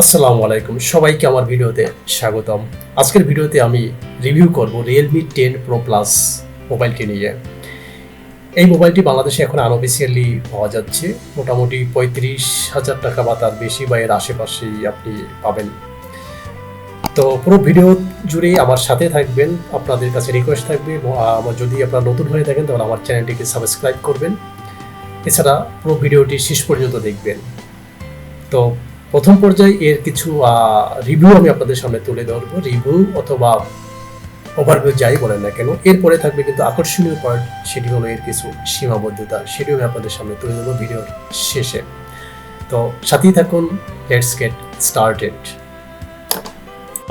আসসালামু আলাইকুম। সবাইকে আমার ভিডিওতে স্বাগতম। আজকের ভিডিওতে আমি রিভিউ করব রিয়েলমি টেন প্রো প্লাস মোবাইলটি নিয়ে। এই মোবাইলটি বাংলাদেশে এখন আনঅফিসিয়ালি পাওয়া যাচ্ছে। মোটামুটি পঁয়ত্রিশ হাজার টাকা বা তার বেশি বা এর আশেপাশেই আপনি পাবেন। তো পুরো ভিডিও জুড়ে আমার সাথে থাকবেন, আপনাদের কাছে রিকোয়েস্ট থাকবে আমার যদি আপনারা নতুন হয়ে থাকেন তাহলে আমার চ্যানেলটিকে সাবস্ক্রাইব করবেন। এছাড়া পুরো ভিডিওটি শেষ পর্যন্ত দেখবেন। তো প্রথম পর্যায়ে এর কিছু রিভিউ আমি আপনাদের সামনে তুলে ধরবো। রিভিউ অথবা ওভারভিউ যাই বলেন না কেন এরপরে থাকবে কিন্তু আকর্ষণীয় পার্ট সেটি হলো এর কিছু সীমাবদ্ধতা, সেটিও আমি আপনাদের সামনে তুলে ধরবো ভিডিওর শেষে। তো সাথেই থাকুন লেটস গেট স্টার্টেড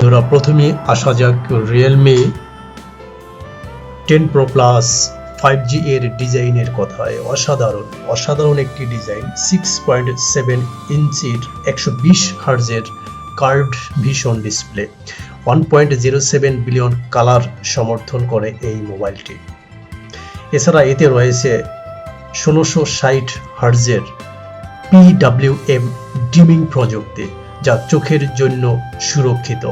ধরা প্রথমে আসা যাক Realme ten Pro Plus five G এর ডিজাইনের কথায় অসাধারণ অসাধারণ একটি ডিজাইন সিক্স পয়েন্ট সেভেন ইঞ্চির একশো বিশ হার্জের curved vision display one point zero seven billion colour সমর্থন করে এই মোবাইলটি। এছাড়া এতে রয়েছে ষোলোশো ষাট হার্জের পিডাব্লিউএম ডিমিং প্রযুক্তি, যা চোখের জন্য সুরক্ষিত।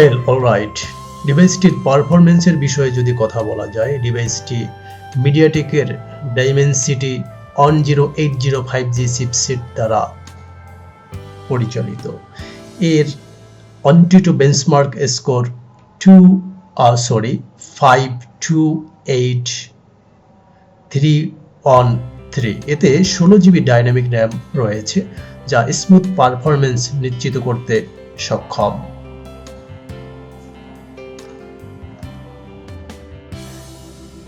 ওয়েল অলরাইট ডিভাইসটির পারফরমেন্সের বিষয়ে যদি কথা বলা যায় ডিভাইসটি মিডিয়াটেকের Dimensity one zero eight zero five G chipset দ্বারা পরিচালিত। এর AnTuTu benchmark score two sorry five two eight three one three এতে ষোলো জিবি ডাইনামিক র্যাম রয়েছে, যা স্মুথ পারফরমেন্স নিশ্চিত করতে সক্ষম।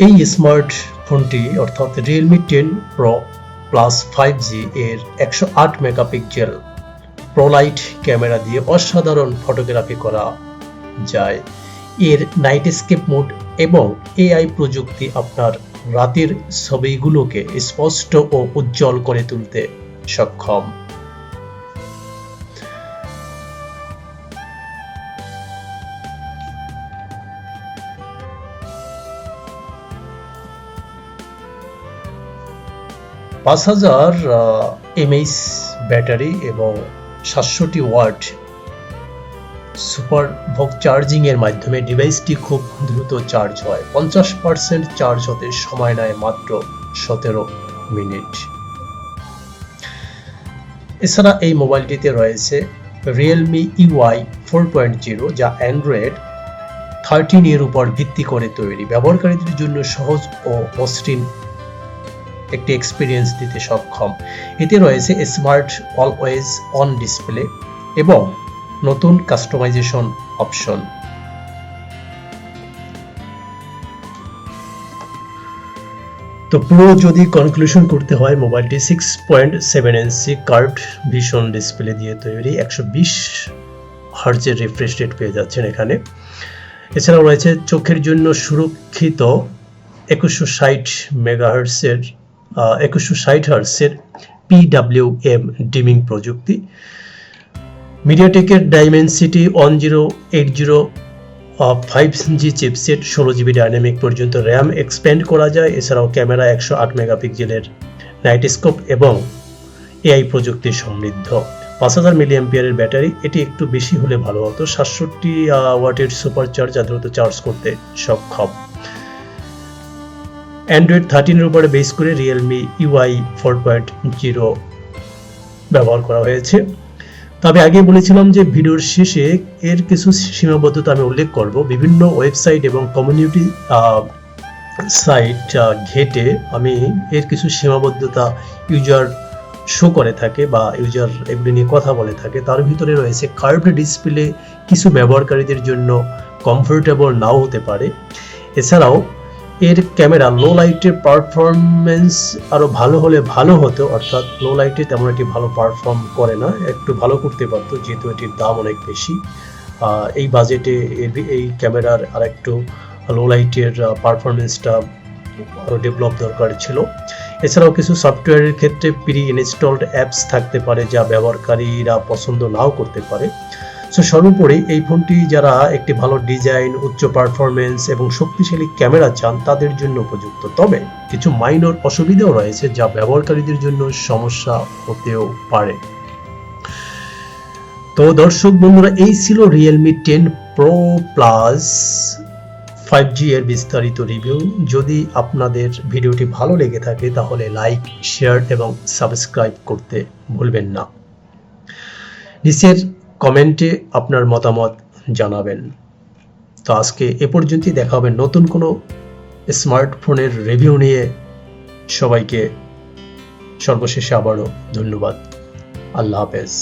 এই স্মার্টফোনটি অর্থাৎ Realme ten Pro Plus five G এর একশো আট মেগাপিক্সেল প্রোলাইট ক্যামেরা দিয়ে অসাধারণ ফটোগ্রাফি করা যায়। এর নাইট স্কেপ মোড এবং এআই প্রযুক্তি আপনার রাতের ছবিগুলোকে স্পষ্ট ও উজ্জ্বল করে তুলতে সক্ষম। পাঁচ হাজার এমএইচ ব্যাটারি এবং সাতশোটি ওয়াট সুপার ভোগ চার্জিং এর মাধ্যমে ডিভাইসটি খুব দ্রুত চার্জ হয়। পঞ্চাশ পার্সেন্ট চার্জ হতে সময় নেয় মাত্র সতেরো মিনিট। এছাড়া এই মোবাইলটিতে রয়েছে Realme UI four point zero যা অ্যান্ড্রয়েড থার্টিন এর উপর ভিত্তি করে তৈরি। ব্যবহারকারীদের জন্য সহজ ও মসৃণ একটি এক্সপিরিয়েন্স দিতে সক্ষম। এতে রয়েছে স্মার্ট অলওয়েজ অন ডিসপ্লে এবং নতুন কাস্টমাইজেশন অপশন তো পুরো যদি কনক্লুশন করতে হয় মোবাইলটি six point seven inch curved vision display দিয়ে তৈরি, একশো বিশ হার্জের রিফ্রেশ রেট পেয়ে যাচ্ছেন এখানে। এছাড়াও রয়েছে চোখের জন্য সুরক্ষিত একুশশো ষাট মেগাহার্সের একুশশো ষাট হার্সের পিডাব্লিউএম ডিমিং প্রযুক্তি। মিডিয়াটেকের Dimensity one zero eight zero five G chipset ষোলো জিবি ডাইনামিক পর্যন্ত র্যাম এক্সপ্যান্ড করা যায়। এছাড়াও ক্যামেরা একশো আট মেগাপিক্সেলের নাইটস্কোপ এবং এআই প্রযুক্তি সমৃদ্ধ। পাঁচ হাজার মিলি এম্পিয়ারের ব্যাটারি, এটি একটু বেশি হলে ভালো হতো। সাতষট্টি ওয়াটের সুপার চার্জ যা দ্রুত চার্জ করতে সক্ষম। অ্যান্ড্রয়েড থার্টিনের উপরে বেস করে Realme UI four point zero ব্যবহার করা হয়েছে। তবে আগে বলেছিলাম যে ভিডিওর শেষে এর কিছু সীমাবদ্ধতা আমি উল্লেখ করব। বিভিন্ন ওয়েবসাইট এবং কমিউনিটি সাইট ঘেটে আমি এর কিছু সীমাবদ্ধতা ইউজার শো করে থাকে বা ইউজার এগুলি নিয়ে কথা বলে থাকে। তার ভিতরে রয়েছে কার্ভড ডিসপ্লে কিছু ব্যবহারকারীদের জন্য কমফোর্টেবল নাও হতে পারে। এছাড়াও এর ক্যামেরা লো লাইটের পারফরমেন্স আরও ভালো হলে ভালো হতো, অর্থাৎ লো লাইটে তেমন একটি ভালো পারফর্ম করে না, একটু ভালো করতে পারতো, যেহেতু এটির দাম অনেক বেশি। এই বাজেটে এই ক্যামেরার আর একটু লো লাইটের পারফরমেন্সটা আরও ডেভেলপ দরকার ছিল। এছাড়াও কিছু সফটওয়্যারের ক্ষেত্রে প্রি ইনস্টলড অ্যাপস থাকতে পারে, যা ব্যবহারকারীরা পছন্দ নাও করতে পারে। সো সর্বোপরি এই ফোনটি যারা একটি ভালো ডিজাইন, উচ্চ পারফরমেন্স এবং শক্তিশালী ক্যামেরা চান, তাদের জন্য উপযুক্ত। তবে কিছু মাইনর অসুবিধাও রয়েছে যা ব্যবহারকারীদের জন্য সমস্যা হতেও পারে। তো দর্শক বন্ধুরা, এই ছিল Realme ten Pro Plus five G এর বিস্তারিত রিভিউ। যদি আপনাদের ভিডিওটি ভালো লেগে থাকে, তাহলে লাইক, শেয়ার এবং সাবস্ক্রাইব করতে ভুলবেন না। নিচের কমেন্টে আপনার মতামত জানাবেন। তো আজকে এ পর্যন্তই দেখা হবে নতুন কোনো স্মার্টফোনের রিভিউ নিয়ে। সবাইকে সর্বশেষে আবারও ধন্যবাদ। আল্লাহ হাফেজ।